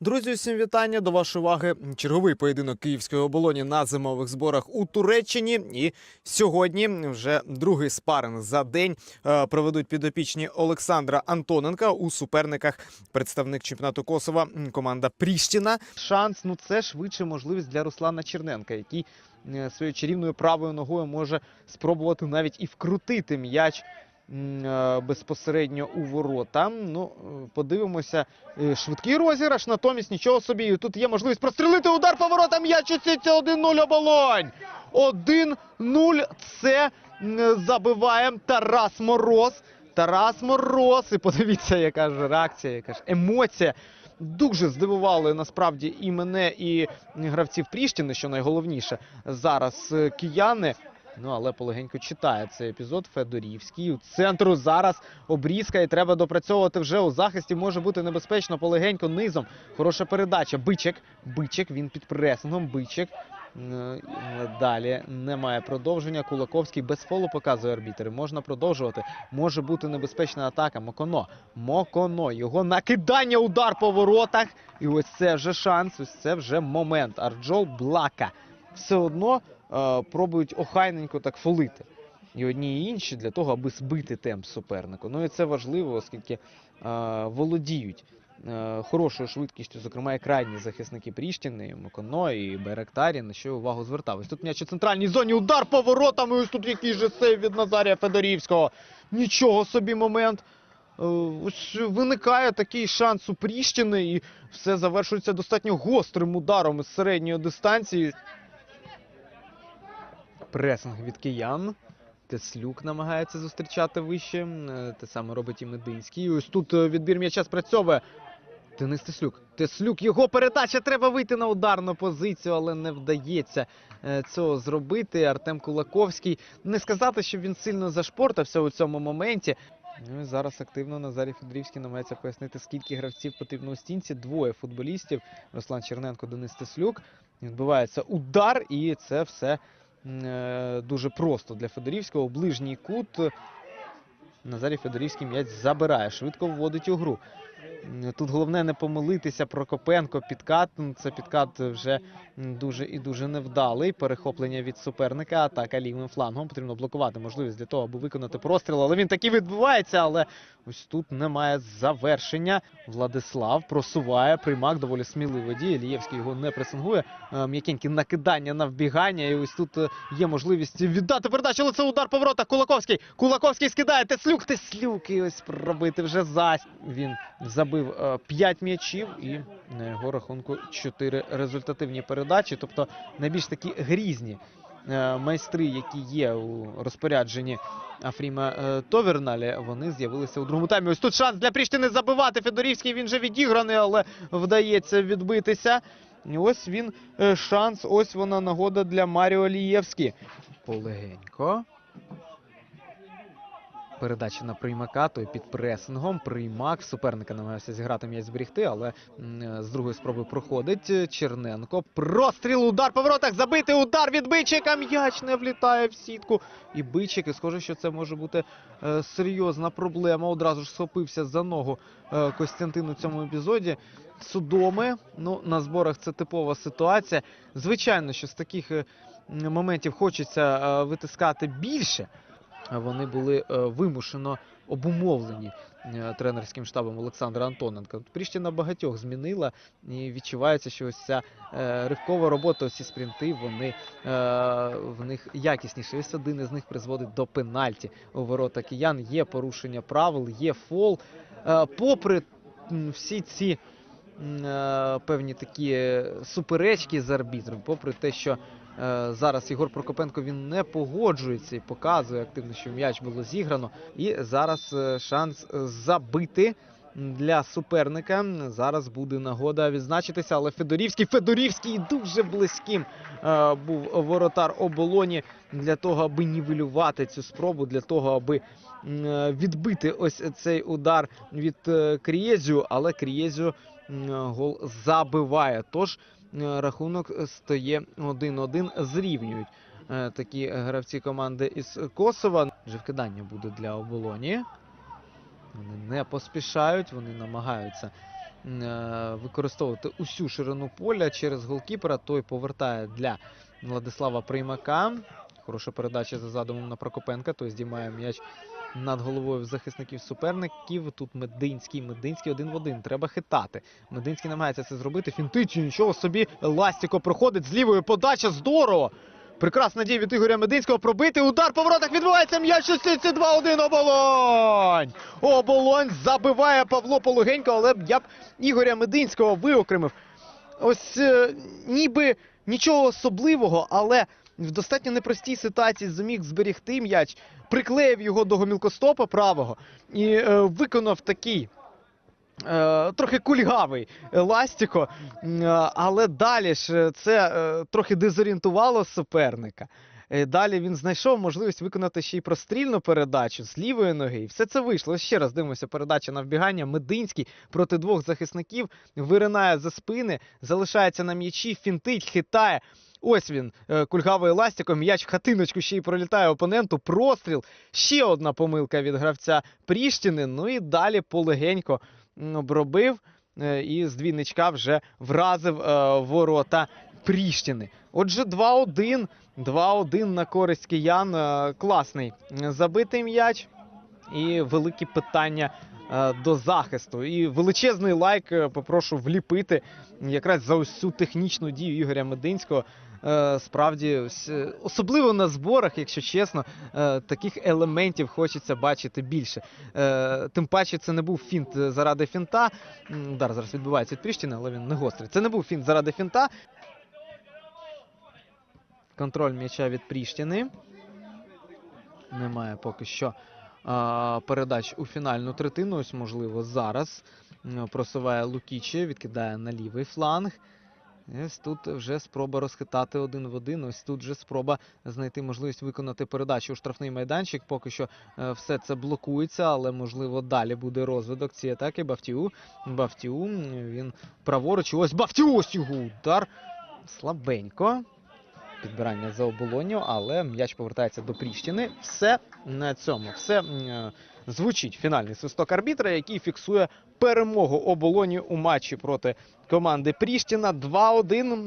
Друзі, усім вітання до вашої уваги. Черговий поєдинок київської оболоні на зимових зборах у Туреччині. І сьогодні вже другий спаринг за день е, проведуть підопічні Олександра Антоненка у суперниках. Представник чемпіонату Косова команда Пріщина. Шанс, ну це швидше можливість для Руслана Черненка, який е, своєю чарівною правою ногою може спробувати навіть і вкрутити м'яч безпосередньо у ворота. Ну, е, подивимося. Е, Швидкий розіграш, натомість нічого собі. Тут є можливість прострілити удар по воротам. М'яч оцінюється 1-0 оболонь. 1-0 це забиває Тарас Мороз. Тарас Мороз. І подивіться, яка ж реакція, яка ж емоція. Дуже здивували насправді і мене, і гравців Пріштіни, що найголовніше зараз е, кияни. Ну, але полегенько читає цей епізод. Федорівський. У центру зараз обрізка і треба допрацьовувати вже у захисті. Може бути небезпечно полегенько низом. Хороша передача. Бичик. Бичик. Він під пресингом. Бичик. Далі немає продовження. Кулаковський без фолу показує арбітер. Можна продовжувати. Може бути небезпечна атака. Моконо. Моконо. Його накидання, удар по воротах. І ось це вже шанс. Ось це вже момент. Арджол Блака. Все одно пробують охайненько так фолити. І одні і інші для того, аби збити темп супернику. Ну і це важливо, оскільки е, володіють е, хорошою швидкістю, зокрема і крайні захисники Пріштіни, і Моконо і Байрактарі, на що увагу звертав. Ось тут м'яч у центральній зоні, удар по воротам, ось тут який же сейв від Назарія Федорівського. Нічого собі момент. Е, Ось виникає такий шанс у Пріщини, і все завершується достатньо гострим ударом із середньої дистанції. Пресинг від киян. Теслюк намагається зустрічати вище. Е, Те саме робить і Мединський. Ось тут е, відбір м'яча спрацьовує. Денис Теслюк. Теслюк, його передача треба вийти на ударну позицію, але не вдається е, цього зробити. Артем Кулаковський. Не сказати, що він сильно зашпортався у цьому моменті. Ну зараз активно Назарій Федорівський намагається пояснити, скільки гравців потрібно у стінці. Двоє футболістів. Руслан Черненко, Денис Теслюк. Відбувається удар, і це все дуже просто для Федорівського. Ближній кут. Назарій Федорівський м'яч забирає, швидко вводить у гру. Тут головне не помилитися Прокопенко. Підкат. Це підкат вже дуже і дуже невдалий. Перехоплення від суперника. Атака лівим флангом. Потрібно блокувати можливість для того, аби виконати простріл. Але він таки відбувається. Але ось тут немає завершення. Владислав просуває. Приймак доволі сміливо діє. Лієвський його не пресингує. Е, М'якеньке накидання на вбігання. І ось тут е, є можливість віддати передачу. Але це удар по воротах. Кулаковський. Кулаковський скидає. Теслюк. Теслюк. І ось пробити вже зась. Він забив 5 м'ячів і на його рахунку 4 результативні передачі. Тобто найбільш такі грізні е, майстри, які є у розпорядженні Афріма е, Товерналі, вони з'явилися у другому таймі. Ось тут шанс для Пріштини забивати. Федорівський він же відіграний, але вдається відбитися. І ось він е, шанс, ось вона нагода для Маріо Лієвські. Полегенько. Передача на приймака, той під пресингом. Приймак суперника намагався зіграти м'яч зберігти, але е, з другої спроби проходить Черненко. Простріл, удар по воротах, забитий удар від Бичика. М'яч не влітає в сітку. І Бичик, і схоже, що це може бути е, серйозна проблема. Одразу ж схопився за ногу е, Костянтин у цьому епізоді. Судоми. Ну, на зборах це типова ситуація. Звичайно, що з таких моментів хочеться витискати більше. Вони були е, вимушено обумовлені е, тренерським штабом Олександра Антоненка. Пріщина багатьох змінила і відчувається, що ось ця е, ривкова робота, ці спринти, вони в них якісніші. Ось один із них призводить до пенальті у ворота киян. Є порушення правил, є фол. Попри всі ці певні такі суперечки з арбітром, попри те, що Е, Зараз Ігор Прокопенко він не погоджується і показує активно, що м'яч було зіграно. І зараз е, шанс е, забити для суперника. Зараз буде нагода відзначитися, але Федорівський Федорівський дуже близьким е, був воротар оболоні для того, аби нівелювати цю спробу, для того, аби е, відбити ось цей удар від е, Крієзю, але Крієзю гол забиває. Тож рахунок стає 1-1, зрівнюють такі гравці команди із Косова. Вже вкидання буде для оболоні. Вони не поспішають, вони намагаються е, використовувати усю ширину поля через голкіпера. Той повертає для Владислава Приймака. Хороша передача за задумом на Прокопенка. Той здіймає м'яч над головою захисників суперників. Тут Мединський. Мединський один в один. Треба хитати. Мединський намагається це зробити. Фінтичі, нічого собі. Ластіко проходить з лівої подача. Здорово! Прекрасна дія від Ігоря Мединського пробити. Удар по воротах відбувається. М'яч у сітці 2-1 оболонь. Оболонь забиває Павло Полугенько, але я б Ігоря Мединського виокремив. Ось е, ніби нічого особливого, але в достатньо непростій ситуації зуміг зберігти м'яч, приклеїв його до гомілкостопа правого і е, виконав такий. Е, трохи кульгавий е, Ластіко, е, але далі ж це трохи дезорієнтувало суперника. Далі він знайшов можливість виконати ще й прострільну передачу з лівої ноги. І все це вийшло. Ще раз дивимося передача на вбігання. Мединський проти двох захисників виринає за спини, залишається на м'ячі, фінтить, хитає. Ось він, кульгавий еластиком, м'яч в хатиночку ще й пролітає опоненту. Простріл. Ще одна помилка від гравця Пріштіни. Ну і далі полегенько обробив е, і з двійничка вже вразив е, ворота Пріштіни. Отже, 2-1. 2-1 на користь киян. Е, Класний забитий м'яч. І великі питання до захисту. І величезний лайк попрошу вліпити якраз за ось цю технічну дію Ігоря Мединського. Е, Справді, особливо на зборах, якщо чесно, е, таких елементів хочеться бачити більше. Е, Тим паче, це не був фінт заради фінта. Удар зараз відбувається від Пріштіни, але він не гострий. Це не був фінт заради фінта. Контроль м'яча від Пріштіни. Немає поки що передач у фінальну третину. Ось, можливо, зараз просуває Лукіче, відкидає на лівий фланг. Ось тут вже спроба розхитати один в один. Ось тут вже спроба знайти можливість виконати передачу у штрафний майданчик. Поки що е, все це блокується, але можливо далі буде розвиток цієї атаки. Бафтіу. Бафтіу. Він праворуч. Ось Бафтіу! Ось його удар. Слабенько. Підбирання за оболонню, але м'яч повертається до Пріщини. Все на цьому. Все е, звучить фінальний свисток арбітра, який фіксує перемогу оболоні у матчі проти команди Пріштіна 2-1.